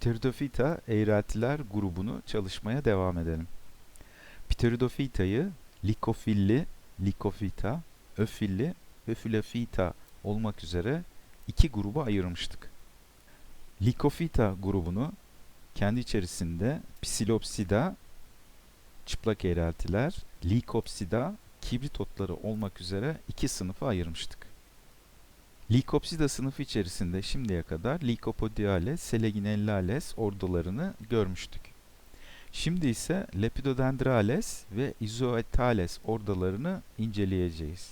Pteridophyta eğreltiler grubunu çalışmaya devam edelim. Pteridophyta'yı likofilli, likofita, öfilli ve filofita olmak üzere iki gruba ayırmıştık. Likofita grubunu kendi içerisinde Psilopsida, çıplak eğreltiler, Lycopsida, kibrit otları olmak üzere iki sınıfa ayırmıştık. Lycopsida sınıfı içerisinde şimdiye kadar Lycopodiales, Seleginellales ordolarını görmüştük. Şimdi ise Lepidodendrales ve Izoetales ordolarını inceleyeceğiz.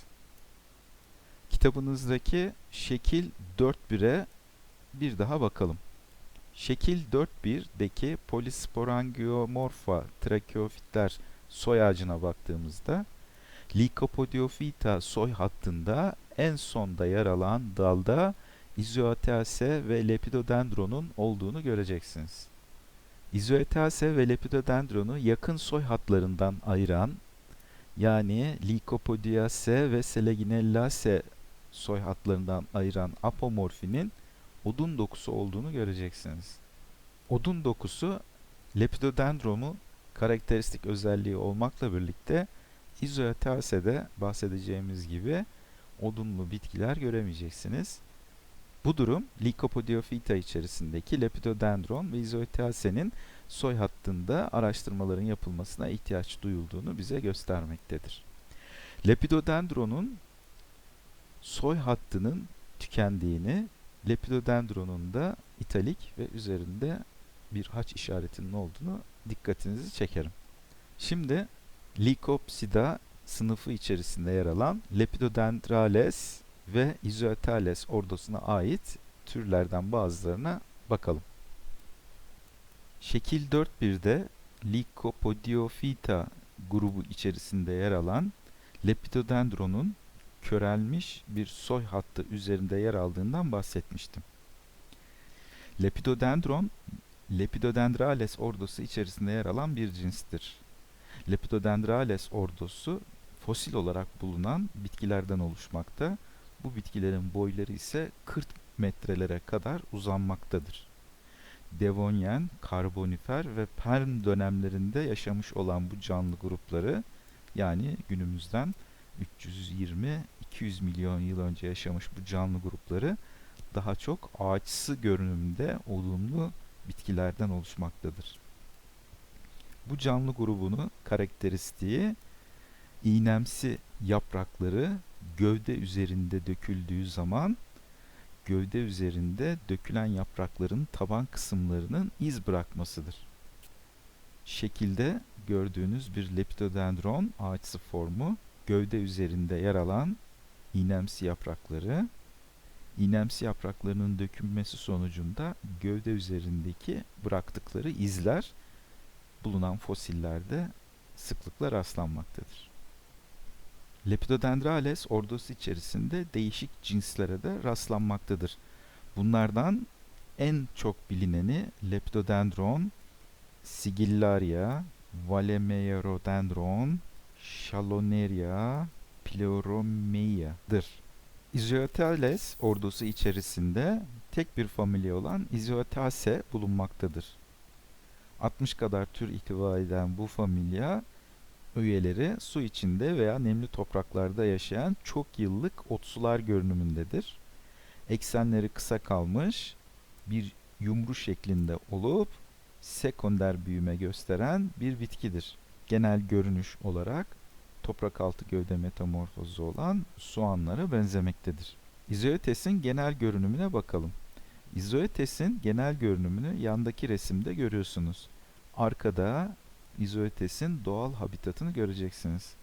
Kitabınızdaki şekil 4.1'e bir daha bakalım. Şekil 4.1'deki Polisporangiomorpha tracheofitler soy ağacına baktığımızda Lycopodiophyta soy hattında en sonda yer alan dalda Izoetase ve Lepidodendron'un olduğunu göreceksiniz. Izoetase ve Lepidodendron'u yakın soy hatlarından ayıran yani Lycopodiaceae ve Seleginellaceae soy hatlarından ayıran apomorfinin odun dokusu olduğunu göreceksiniz. Odun dokusu Lepidodendron'u karakteristik özelliği olmakla birlikte İzoetase'de bahsedeceğimiz gibi odunlu bitkiler göremeyeceksiniz. Bu durum Lycopodiophyta içerisindeki Lepidodendron ve Izoetase'nin soy hattında araştırmaların yapılmasına ihtiyaç duyulduğunu bize göstermektedir. Lepidodendron'un soy hattının tükendiğini, Lepidodendron'un da italik ve üzerinde bir haç işaretinin olduğunu dikkatinizi çekerim. Şimdi Lycopsida sınıfı içerisinde yer alan Lepidodendrales ve Izoetales ordosuna ait türlerden bazılarına bakalım. Şekil 4.1'de Lycopodiophyta grubu içerisinde yer alan Lepidodendron'un körelmiş bir soy hattı üzerinde yer aldığından bahsetmiştim. Lepidodendron, Lepidodendrales ordosu içerisinde yer alan bir cinstir. Lepidodendrales ordosu fosil olarak bulunan bitkilerden oluşmakta. Bu bitkilerin boyları ise 40 metrelere kadar uzanmaktadır. Devonyen, Karbonifer ve Perm dönemlerinde yaşamış olan bu canlı grupları yani günümüzden 320-200 milyon yıl önce yaşamış bu canlı grupları daha çok ağaçsı görünümde olumlu bitkilerden oluşmaktadır. Bu canlı grubunu karakteristiği iğnemsi yaprakları gövde üzerinde döküldüğü zaman gövde üzerinde dökülen yaprakların taban kısımlarının iz bırakmasıdır. Şekilde gördüğünüz bir lepidodendron ağaçsı formu gövde üzerinde yer alan iğnemsi yaprakları iğnemsi yapraklarının dökülmesi sonucunda gövde üzerindeki bıraktıkları izler bulunan fosillerde sıklıkla rastlanmaktadır. Lepidodendrales ordosu içerisinde değişik cinslere de rastlanmaktadır. Bunlardan en çok bilineni Lepidodendron, Sigillaria, Valemeyerodendron, Chaloneria, Pleuromeia'dır. Izoetales ordusu içerisinde tek bir familya olan Izoetase bulunmaktadır. 60 kadar tür ihtiva bu familya üyeleri su içinde veya nemli topraklarda yaşayan çok yıllık otsular görünümündedir. Eksenleri kısa kalmış bir yumru şeklinde olup sekonder büyüme gösteren bir bitkidir. Genel görünüş olarak toprak altı gövde metamorfozu olan soğanlara benzemektedir. İzoetes'in genel görünümüne bakalım. İzoetes'in genel görünümünü yandaki resimde görüyorsunuz. Arkada İzoetes'in doğal habitatını göreceksiniz.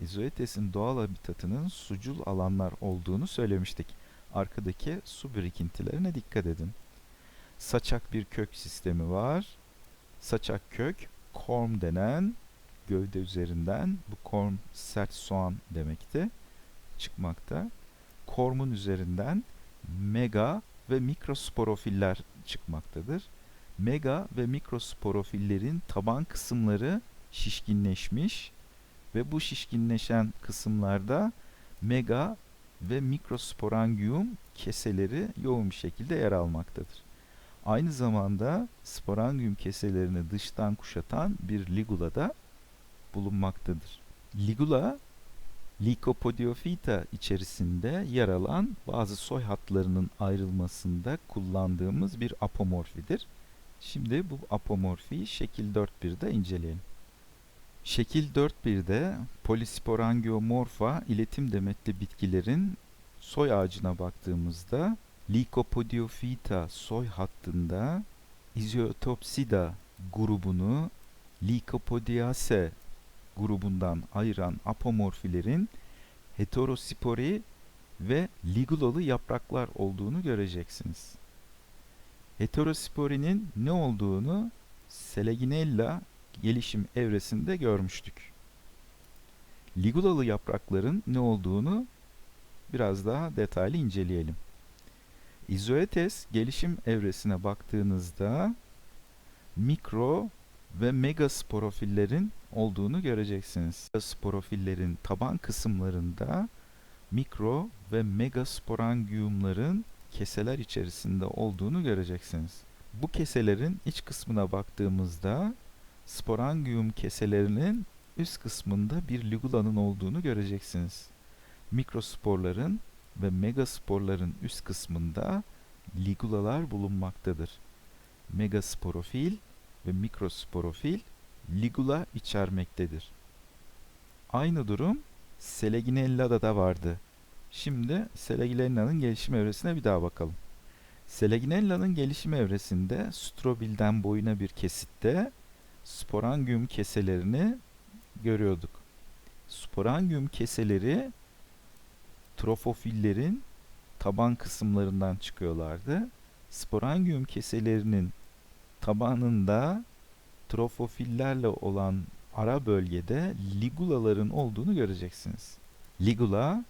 İzoetes'in doğal habitatının sucul alanlar olduğunu söylemiştik. Arkadaki su birikintilerine dikkat edin. Saçak bir kök sistemi var. Saçak kök, korm denen gövde üzerinden, bu korm sert soğan demekti, çıkmakta. Kormun üzerinden mega ve mikrosporofiller çıkmaktadır. Mega ve mikrosporofillerin taban kısımları şişkinleşmiş ve bu şişkinleşen kısımlarda mega ve mikrosporangium keseleri yoğun bir şekilde yer almaktadır. Aynı zamanda sporangium keselerini dıştan kuşatan bir ligula da bulunmaktadır. Ligula Lycopodiophyta içerisinde yer alan bazı soy hatlarının ayrılmasında kullandığımız bir apomorfidir. Şimdi bu apomorfiyi şekil 4.1'de inceleyelim. Şekil 4.1'de Polisporangiomorpha iletim demetli bitkilerin soy ağacına baktığımızda Lycopodiophyta soy hattında Iziotopsida grubunu Lycopodiaceae grubundan ayıran apomorfilerin heterospori ve ligulalı yapraklar olduğunu göreceksiniz. Heterosporinin ne olduğunu Seleginella gelişim evresinde görmüştük. Ligulalı yaprakların ne olduğunu biraz daha detaylı inceleyelim. İzoetes gelişim evresine baktığınızda mikro ve megasporofillerin olduğunu göreceksiniz. Sporofillerin taban kısımlarında mikro ve megasporangiumların keseler içerisinde olduğunu göreceksiniz. Bu keselerin iç kısmına baktığımızda sporangium keselerinin üst kısmında bir ligulanın olduğunu göreceksiniz. Mikrosporların ve megasporların üst kısmında ligulalar bulunmaktadır. Megasporofil ve mikrosporofil ligula içermektedir. Aynı durum Seleginella'da da vardı. Şimdi Seleginella'nın gelişim evresine bir daha bakalım. Seleginella'nın gelişim evresinde strobilden boyuna bir kesitte sporangium keselerini görüyorduk. Sporangium keseleri trofofillerin taban kısımlarından çıkıyorlardı. Sporangium keselerinin tabanında trofofillerle olan ara bölgede ligulaların olduğunu göreceksiniz. Ligula,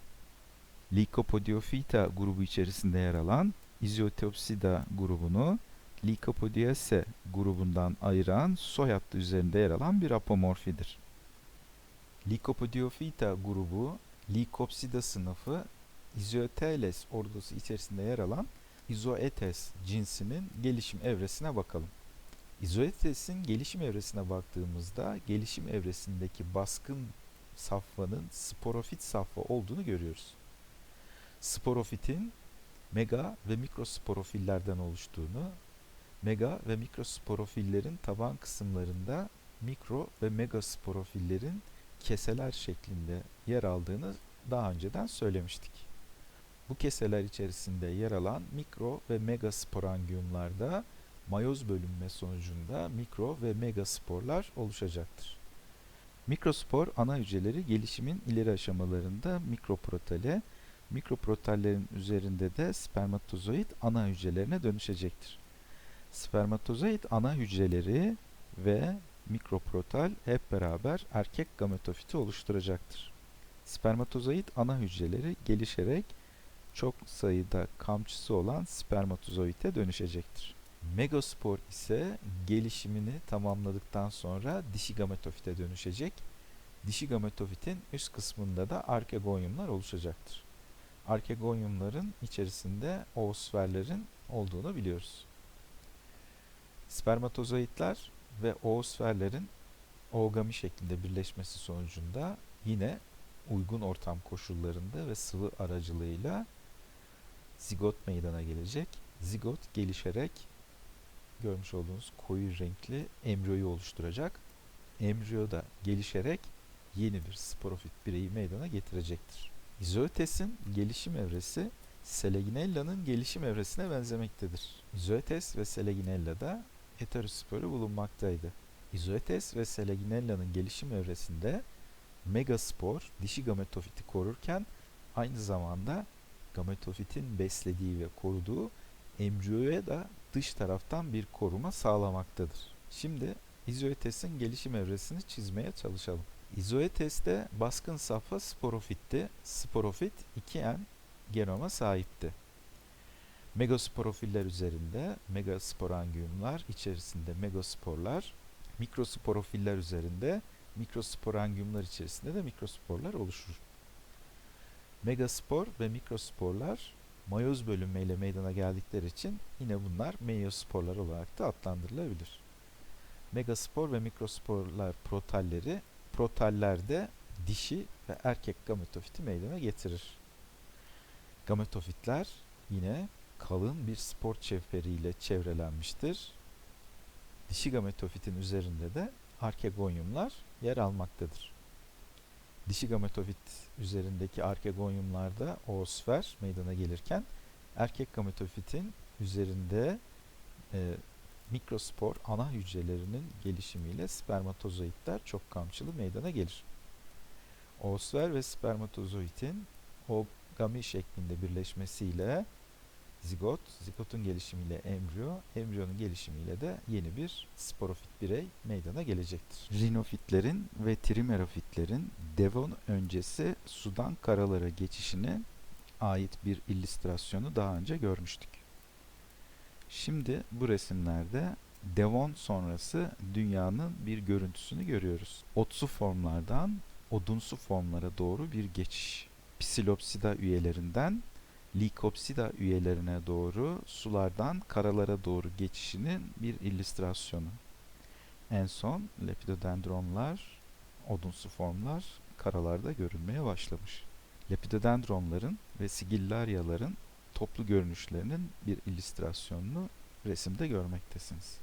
Lycopodiophyta grubu içerisinde yer alan Iziotopsida grubunu Lycopodiaceae grubundan ayıran soy hattı üzerinde yer alan bir apomorfidir. Lycopodiophyta grubu Lycopsida sınıfı Izioteles ordusu içerisinde yer alan Izoetes cinsinin gelişim evresine bakalım. İzoetes'in gelişim evresine baktığımızda gelişim evresindeki baskın safhanın sporofit safha olduğunu görüyoruz. Sporofitin mega ve mikrosporofillerden oluştuğunu, mega ve mikrosporofillerin taban kısımlarında mikro ve megasporofillerin keseler şeklinde yer aldığını daha önceden söylemiştik. Bu keseler içerisinde yer alan mikro ve megasporangiumlarda mayoz bölünme sonucunda mikro ve megasporlar oluşacaktır. Mikrospor ana hücreleri gelişimin ileri aşamalarında mikroprotale, mikroprotallerin üzerinde de spermatozoid ana hücrelerine dönüşecektir. Spermatozoid ana hücreleri ve mikroprotal hep beraber erkek gametofiti oluşturacaktır. Spermatozoid ana hücreleri gelişerek çok sayıda kamçısı olan spermatozoite dönüşecektir. Megaspor ise gelişimini tamamladıktan sonra dişi gametofite dönüşecek. Dişi gametofitin üst kısmında da arkegonyumlar oluşacaktır. Arkegonyumların içerisinde oosferlerin olduğunu biliyoruz. Spermatozoitler ve oosferlerin oogami şeklinde birleşmesi sonucunda yine uygun ortam koşullarında ve sıvı aracılığıyla zigot meydana gelecek. Zigot gelişerek görmüş olduğunuz koyu renkli embriyoyu oluşturacak. Embriyo da gelişerek yeni bir sporofit bireyi meydana getirecektir. İzoetes'in gelişim evresi Seleginella'nın gelişim evresine benzemektedir. İzoetes ve Seleginella'da heterospori bulunmaktaydı. İzoetes ve Seleginella'nın gelişim evresinde megaspor dişi gametofiti korurken aynı zamanda gametofitin beslediği ve koruduğu embriyoya da dış taraftan bir koruma sağlamaktadır. Şimdi izoetes'in gelişim evresini çizmeye çalışalım. İzoetes'te baskın safha sporofitti. Sporofit 2N genoma sahipti. Megasporofiller üzerinde megasporangiumlar içerisinde megasporlar, mikrosporofiller üzerinde mikrosporangiumlar içerisinde de mikrosporlar oluşur. Megaspor ve mikrosporlar mayoz bölünmeyle meydana geldikleri için yine bunlar meiosporlar olarak da adlandırılabilir. Megaspor ve mikrosporlar protalleri, protallerde dişi ve erkek gametofiti meydana getirir. Gametofitler yine kalın bir spor çeperiyle çevrelenmiştir. Dişi gametofitin üzerinde de arkegonyumlar yer almaktadır. Dişi gametofit üzerindeki arkegonyumlarda oosfer meydana gelirken erkek gametofitin üzerinde e, mikrospor ana hücrelerinin gelişimiyle spermatozoitler çok kamçılı meydana gelir. Oosfer ve spermatozoitin o gami şeklinde birleşmesiyle zigot, zigotun gelişimiyle embriyo, embriyonun gelişimiyle de yeni bir sporofit birey meydana gelecektir. Rinofitlerin ve trimerofitlerin devon öncesi sudan karalara geçişine ait bir illüstrasyonu daha önce görmüştük. Şimdi bu resimlerde devon sonrası dünyanın bir görüntüsünü görüyoruz. Otsu formlardan odunsu formlara doğru bir geçiş. Psilopsida üyelerinden Lycopsida üyelerine doğru sulardan karalara doğru geçişinin bir illüstrasyonu. En son lepidodendronlar, odunsu formlar karalarda görünmeye başlamış. Lepidodendronların ve sigillaryaların toplu görünüşlerinin bir illüstrasyonunu resimde görmektesiniz.